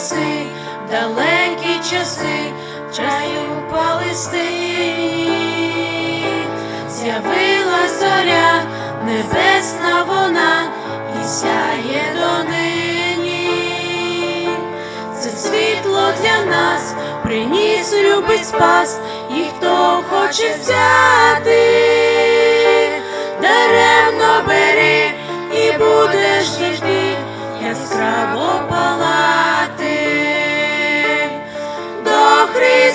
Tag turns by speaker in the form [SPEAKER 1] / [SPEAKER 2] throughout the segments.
[SPEAKER 1] Часи, далекі часи, чаю Палестині, з'явилась зоря, небесна вона, і сяє донині. Це світло для нас приніс любить спас, і хто хоче взяти,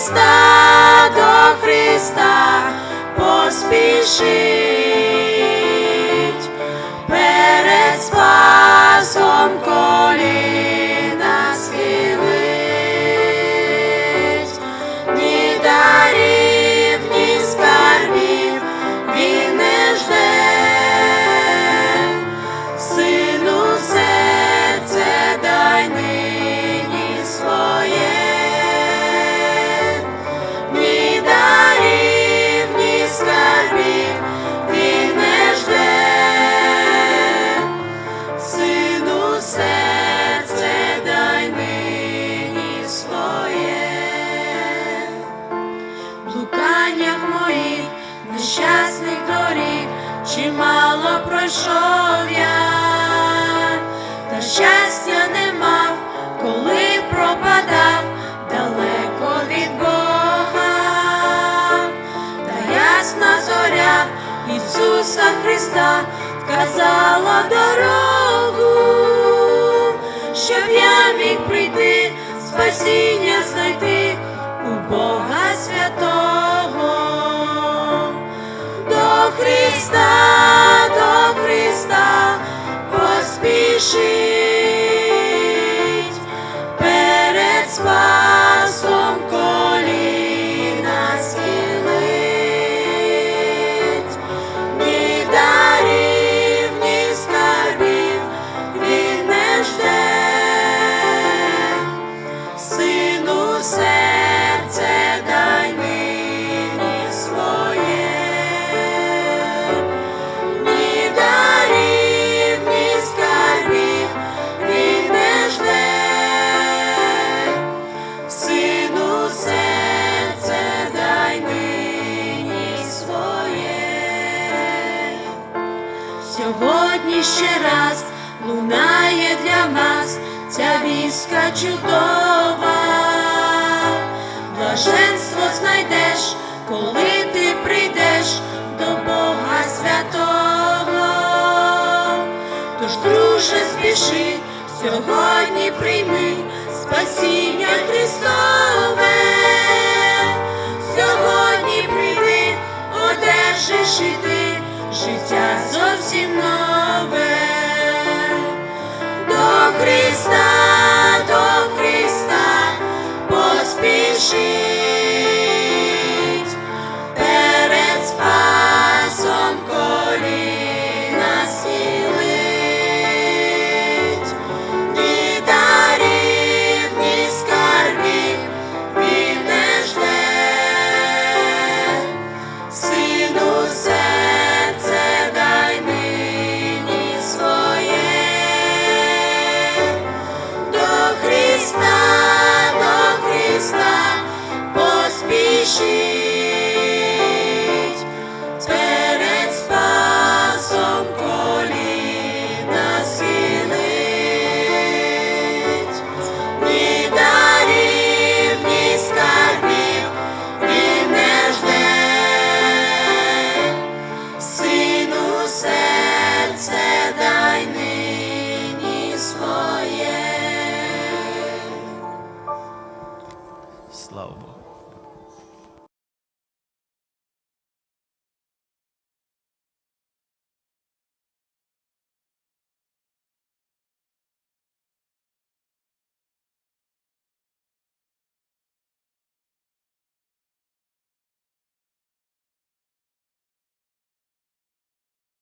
[SPEAKER 1] Христа, до Христа поспішить пройшов я, та щастя не мав, коли пропадав далеко від Бога, та ясна зоря Ісуса Христа вказала дорогу, щоб я міг прийти, спасіння знайти у Бога святого, Сьогодні ще раз лунає для нас ця віска чудова, блаженство знайдеш, коли ти прийдеш до Бога святого. Тож, друже, спіши, сьогодні прийми спасіння Христове, сьогодні прийди, одержиш і ти життя зовсім нове. До Христа, до Христа поспіши.